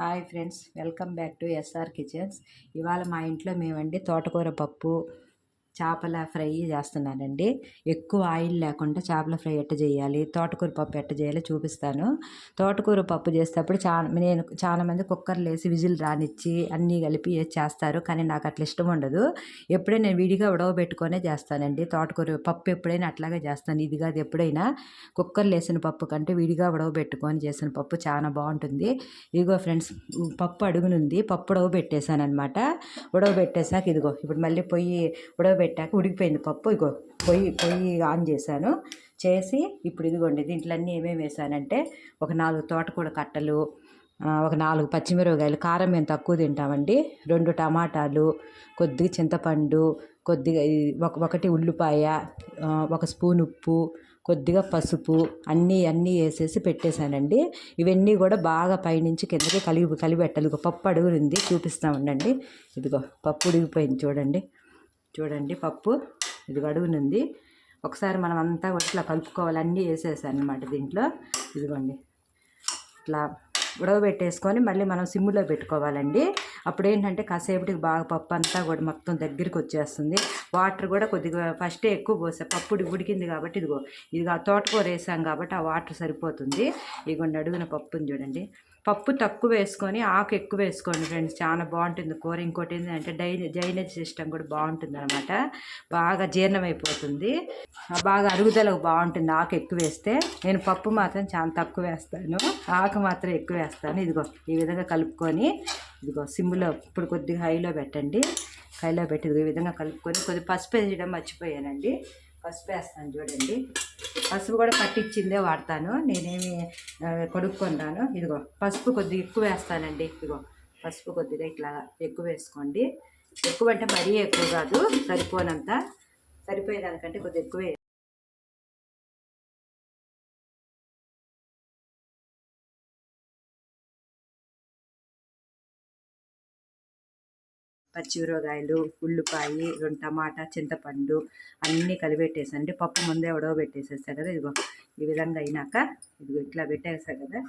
Hi friends welcome back to SR kitchens. ఇవాళ మా ఇంట్లో మేమండి తోటకూర పప్పు చేపల ఫ్రై చేస్తున్నానండి. ఎక్కువ ఆయిల్ లేకుండా చేపల ఫ్రై ఎట్ట చేయాలి? తోటకూర పప్పు ఎట్ట చేయాలో చూపిస్తాను. తోటకూర పప్పు చేసేటప్పుడు చాలా నేను చాలా మంది కుక్కర్లు వేసి విజిల్ రానిచ్చి అన్నీ కలిపి చేస్తారు? కానీ నాకు అట్లా ఇష్టం ఉండదు. ఎప్పుడైనా నేను విడిగా ఉడవబెట్టుకొనే చేస్తానండి. తోటకూర పప్పు ఎప్పుడైనా అట్లాగే చేస్తాను. ఇది కాదు ఎప్పుడైనా. కుక్కర్లు వేసిన పప్పు కంటే విడిగా ఉడవబెట్టుకొని చేసిన పప్పు చాలా బాగుంటుంది. ఇదిగో ఫ్రెండ్స్ పప్పు అడుగునుంది. పప్పు ఉడవబెట్టేశాను అనమాట ఉడవబెట్టేశాక ఇదిగో ఇప్పుడు మళ్ళీ పొయ్యి పెట్టాక ఉడికిపోయింది పప్పు. ఇగో పొయ్యి పొయ్యి ఆన్ చేశాను. చేసి ఇప్పుడు ఇదిగోండి దీంట్లో అన్నీ ఏమేమి వేసానంటే ఒక నాలుగు తోటకూర కట్టలు ఒక నాలుగు పచ్చిమిరపకాయలు కారం మేము తక్కువ తింటామండి. రెండు టమాటాలు కొద్దిగా చింతపండు కొద్దిగా ఒక ఒకటి ఉల్లిపాయ ఒక స్పూన్ ఉప్పు కొద్దిగా పసుపు అన్నీ అన్నీ వేసేసి పెట్టేశానండి. ఇవన్నీ కూడా బాగా పైనుంచి కిందకి కలిగి కలిపెట్టాలి. ఇగో పప్పు అడుగుతుంది చూపిస్తా ఉండండి. ఇదిగో పప్పు ఉడిగిపోయింది చూడండి. చూడండి పప్పు. ఇది అడుగునుంది ఒకసారి మనం అంతా ఇట్లా కలుపుకోవాలి. అన్నీ వేసేసాను అనమాట దీంట్లో. ఇదిగోండి. ఇట్లా ఉడవబెట్టేసుకొని మళ్ళీ మనం సిమ్లో పెట్టుకోవాలండి. అప్పుడు ఏంటంటే కాసేపటికి బాగా పప్పు అంతా కూడా మొత్తం దగ్గరికి వచ్చేస్తుంది వాటర్ కూడా కొద్దిగా ఫస్టే ఎక్కువ పోసా పప్పు ఉడికింది కాబట్టి ఇదిగో ఇది ఆ తోటకూర వేసాం కాబట్టి ఆ వాటర్ సరిపోతుంది. ఇదిగోండి అడుగున పప్పుని చూడండి. పప్పు తక్కువ వేసుకొని ఆకు ఎక్కువ వేసుకోండి ఫ్రెండ్స్. చాలా బాగుంటుంది కూర. ఇంకోటి ఏంటంటే డై డైనేజ్ సిస్టమ్ కూడా బాగుంటుంది అనమాట బాగా జీర్ణమైపోతుంది. బాగా అరుగుదలకు బాగుంటుంది ఆకు ఎక్కువ వేస్తే. నేను పప్పు మాత్రం చాలా తక్కువ వేస్తాను. ఆకు మాత్రం ఎక్కువ వేస్తాను. ఇదిగో ఈ విధంగా కలుపుకొని ఇదిగో సిమ్లో ఇప్పుడు కొద్దిగా హైలో పెట్టండి. హైలో పెట్టి ఈ విధంగా కలుపుకొని కొద్దిగా పసుపు వేయడం మర్చిపోయానండి. పసుపు వేస్తాను చూడండి. పసుపు కూడా పట్టించిందే వాడతాను. నేనేమి ఆ, ఇదిగో పసుపు కొద్దిగా ఎక్కువ వేస్తానండి. ఇదిగో పసుపు కొద్దిగా ఇట్లా ఎక్కువ వేసుకోండి. ఎక్కువ అంటే మరీ ఎక్కువ కాదు. సరిపోనంత. సరిపోయేదానికంటే కొద్దిగా ఎక్కువ పచ్చిమిరపకాయలు ఉల్లిపాయ రెండు టమాటా చింతపండు అన్నీ కలిపెట్టేసండి. పప్పు ముందే ఉడకబెట్టేసేసా కదా ఇదిగో ఈ విధంగా అయినాక ఇదిగో ఇట్లా పెట్టేసా కదా.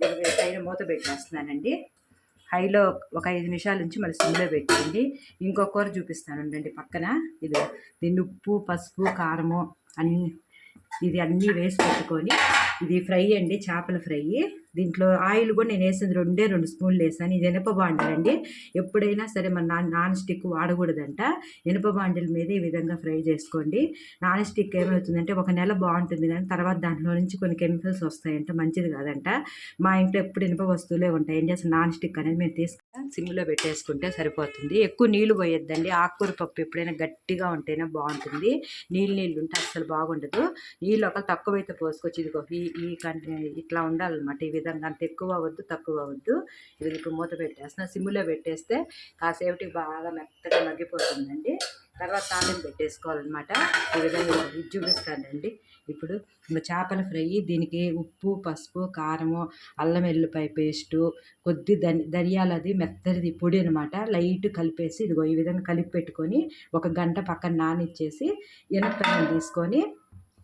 ఇదిగో పైన మూత పెట్టేస్తున్నానండి. హైలో ఒక ఐదు నిమిషాల నుంచి మళ్ళీ సిమ్లో పెట్టండి. ఇంకో కూర చూపిస్తాను ఉండండి పక్కన. ఇది దీన్ని ఉప్పు పసుపు కారము అన్ని ఇది అన్నీ వేసి పెట్టుకొని ఇది ఫ్రై అండి చేపల ఫ్రై. దీంట్లో ఆయిల్ కూడా నేను వేసింది రెండే రెండు స్పూన్లు వేసాను. ఇది ఇనప బాండల్ అండి. ఎప్పుడైనా సరే మన నాన్ నాన్ స్టిక్ వాడకూడదంట. ఇనప బాండల మీద ఈ విధంగా ఫ్రై చేసుకోండి. నాన్ స్టిక్ ఏమవుతుందంటే ఒక నెల బాగుంటుంది కానీ తర్వాత దాంట్లో నుంచి కొన్ని కెమికల్స్ వస్తాయంట. మంచిది కాదంట. మా ఇంట్లో ఎప్పుడు ఇనుప వస్తువులే ఉంటాయి. ఏం చేస్తాం? నాన్ స్టిక్ అనేది మేము తీసుకుని సిమ్లో పెట్టేసుకుంటే సరిపోతుంది. ఎక్కువ నీళ్ళు పోయొద్దండి. ఆకుకూర పప్పు ఎప్పుడైనా గట్టిగా ఉంటేనే బాగుంటుంది. నీళ్ళు నీళ్ళు ఉంటే అసలు బాగుండదు. నీళ్ళు ఒక తక్కువైతే పోసుకోవచ్చు. ఇదిగో ఈ ఈ ఇట్లా ఉండాలన్నమాట ఈ విధంగా అంత ఎక్కువ వద్దు తక్కువ వద్దు. ఇది ఇప్పుడు మూత పెట్టేస్తున్నా సిమ్లో పెట్టేస్తే కాసేపటికి బాగా మెత్తగా మగ్గిపోతుందండి. తర్వాత తాళం పెట్టేసుకోవాలన్నమాట. ఈ విధంగా ఇది చూపిస్తానండి. ఇప్పుడు చేపల ఫ్రై దీనికి ఉప్పు పసుపు కారము అల్లం వెల్లిపాయ పేస్టు కొద్ది ధని ధనియాలది మెత్తది పొడి అనమాట లైట్ కలిపేసి ఇదిగో ఈ విధంగా కలిపి పెట్టుకొని ఒక గంట పక్కన నానిచ్చేసి ఎనపకాయలు తీసుకొని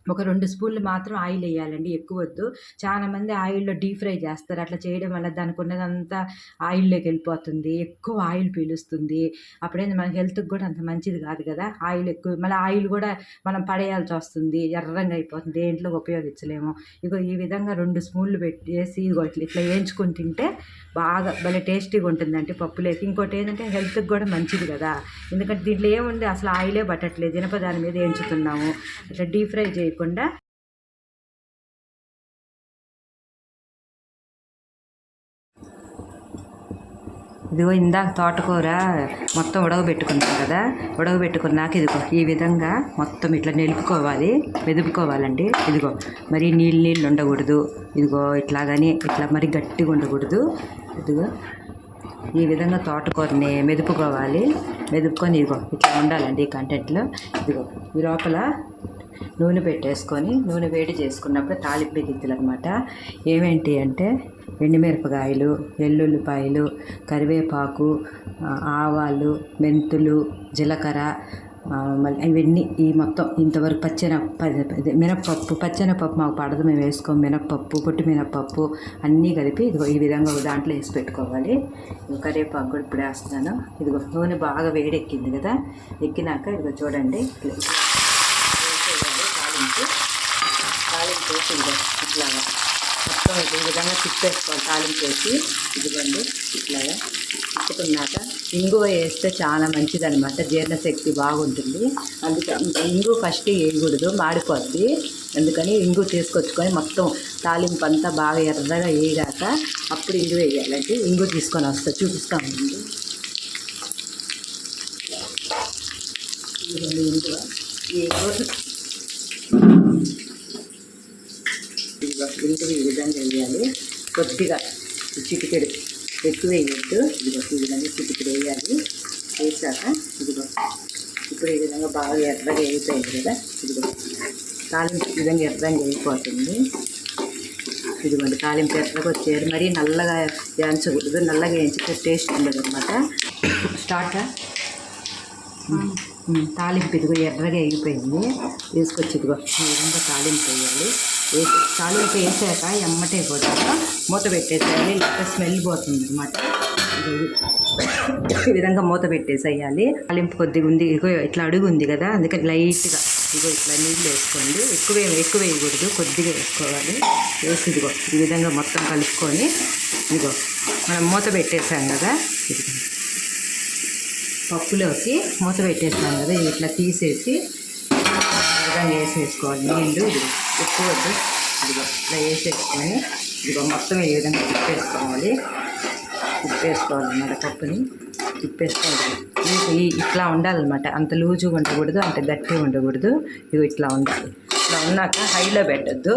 ఒక రెండు స్పూన్లు మాత్రం ఆయిల్ వేయాలండి ఎక్కువ వద్దు. చాలా మంది ఆయిల్లో డీప్ ఫ్రై చేస్తారు. అట్లా చేయడం వల్ల దానికి ఉన్నదంతా ఆయిల్లోకి వెళ్ళిపోతుంది ఎక్కువ ఆయిల్ పీలుస్తుంది. అప్పుడేంది మన హెల్త్కి కూడా అంత మంచిది కాదు కదా. ఆయిల్ ఎక్కువ మళ్ళీ ఆయిల్ కూడా మనం పడేయాల్సి వస్తుంది ఎర్రంగా అయిపోతుంది. దేంట్లో ఉపయోగించలేము. ఇగో ఈ విధంగా రెండు స్పూన్లు పెట్టేసి ఇగో ఇట్లా ఇట్లా వేయించుకొని తింటే బాగా భలే టేస్టీగా ఉంటుందంటే పప్పులోకి. ఇంకోటి ఏంటంటే హెల్త్కి కూడా మంచిది కదా. ఎందుకంటే దీంట్లో ఏముంది? అసలు ఆయిలే పట్టట్లేదు. ఇనప దాని మీద వేయించుతున్నాము. ఇట్లా డీప్ ఫ్రై లేకుండా ఇదిగో ఇందాక తోటకూర మొత్తం ఉడకబెట్టుకున్నాం కదా ఉడకబెట్టుకున్నాక ఇదిగో ఈ విధంగా మొత్తం ఇట్లా నిలుపుకోవాలి మెదుపుకోవాలండి. ఇదిగో మరి నీళ్ళు నీళ్ళు ఉండకూడదు. ఇదిగో ఇట్లాగని ఇట్లా మరి గట్టిగా ఉండకూడదు. ఇదిగో ఈ విధంగా తోటకూరని మెదుపుకోవాలి. మెదుపుకొని ఇదిగో ఇట్లా ఉండాలండి ఈ కంటెంట్లో ఇదిగో ఈ లోపల నూనె పెట్టేసుకొని నూనె వేడి చేసుకున్నప్పుడు తాలింపు గిత్తులు అనమాట ఏమేంటి అంటే ఎండుమిరపకాయలు వెల్లుల్లిపాయలు కరివేపాకు ఆవాలు మెంతులు జీలకర్ర మళ్ళీ ఇవన్నీ ఈ మొత్తం ఇంతవరకు పచ్చెన మినప్పప్పు మినప్పప్పు పచ్చెనపప్పు మాకు పడదు. మేము వేసుకోం మినప్పప్పు పొట్టి మినప్పప్పు అన్నీ కలిపి ఇదిగో ఈ విధంగా దాంట్లో వేసి పెట్టుకోవాలి. కరివేపాకు కూడా ఇప్పుడు వేస్తున్నాను. ఇదిగో నూనె బాగా వేడెక్కింది కదా. ఎక్కినాక ఇదిగో చూడండి. ఇట్లా తాలింపు తాలింపు వేసి ఇట్లాగా. మొత్తం ఈ విధంగా తిప్పేసుకోవాలి తాలింపు వేసి ఇదిగోండి ఇట్లాగా. తిప్పుకున్నాక ఇంగువ వేస్తే చాలా మంచిదన్నమాట. జీర్ణశక్తి బాగుంటుంది. అందుకే ఇంగు ఫస్ట్ వేయకూడదు మాడిపోద్ది. అందుకని ఇంగు తీసుకొచ్చుకొని మొత్తం తాలింపు అంతా బాగా ఎర్రగా వేయగాక అప్పుడు ఇంగు వేయాలంటే ఇంగు తీసుకొని వస్తా చూపిస్తామండి ఇదిగోండి ఇంగువ. ఈ రోజు ఇదిగో ఈ విధంగా వేయాలి. కొద్దిగా చిటికెడు ఎక్కువ వేయొద్దు. ఇదిగో ఈ విధంగా చిటికెడు వేయాలి. వేసాక ఇదిగో ఇప్పుడు ఈ విధంగా బాగా ఎర్రగా వేగిపోయింది కదా. ఇదిగో తాలింపు ఈ విధంగా ఎర్రగా వేగిపోతుంది ఇదిగోండి తాలింపు ఎర్రగా వచ్చేది మరి నల్లగా వేయించకూడదు. నల్లగా వేయించితే టేస్ట్ ఉండదు అనమాట స్టార్ట్ తాలింపు ఇదిగో ఎర్రగా వేగిపోయింది వేసుకొచ్చి ఇదిగో ఈ విధంగా తాలింపు వేయాలి. తాలింపు వేసాక ఎమ్మటే పోతాక మూత పెట్టేసేయాలి. లేకపోతే స్మెల్ పోతుంది అనమాట ఈ విధంగా మూత పెట్టేసేయాలి. తాలింపు కొద్దిగా ఉంది. ఇదిగో ఇట్లా అడుగు ఉంది కదా అందుకని లైట్గా ఇదిగో ఇట్లా నీళ్ళు వేసుకోండి. ఎక్కువ ఎక్కువ వేయకూడదు. కొద్దిగా వేసుకోవాలి. వేసి ఇదిగో ఈ విధంగా మొత్తం కలుపుకొని ఇదిగో మనం మూత పెట్టేసాం కదా పప్పులోకి మూత పెట్టేస్తాం కదా ఇట్లా తీసేసి విధంగా వేసేసుకోవాలి. నీళ్ళు ఇది ఎక్కువ వద్దు. ఇదిగో ఇట్లా వేసేసుకొని ఇదిగో మొత్తం ఈ విధంగా తిప్పేసుకోవాలి. తిప్పేసుకోవాలన్నమాట పప్పుని తిప్పేసుకోవాలి. ఇట్లా ఉండాలన్నమాట. అంత లూజుగా ఉండకూడదు అంత గట్టిగా ఉండకూడదు. ఇవి ఇట్లా ఉండాలి. ఇట్లా ఉన్నాక హైలో పెట్టద్దు.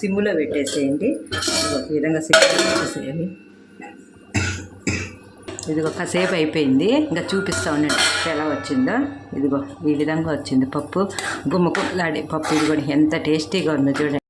సిమ్లో పెట్టేసేయండి. ఈ విధంగా సిమ్లో పెట్టేసేయాలి ఇదిగో కాసేపు అయిపోయింది. ఇంకా చూపిస్తా ఉండండి ఎలా వచ్చిందో. ఇదిగో ఈ విధంగా వచ్చింది పప్పు. గుమ్మ పప్పు. ఇది కూడా ఎంత టేస్టీగా ఉందో చూడండి.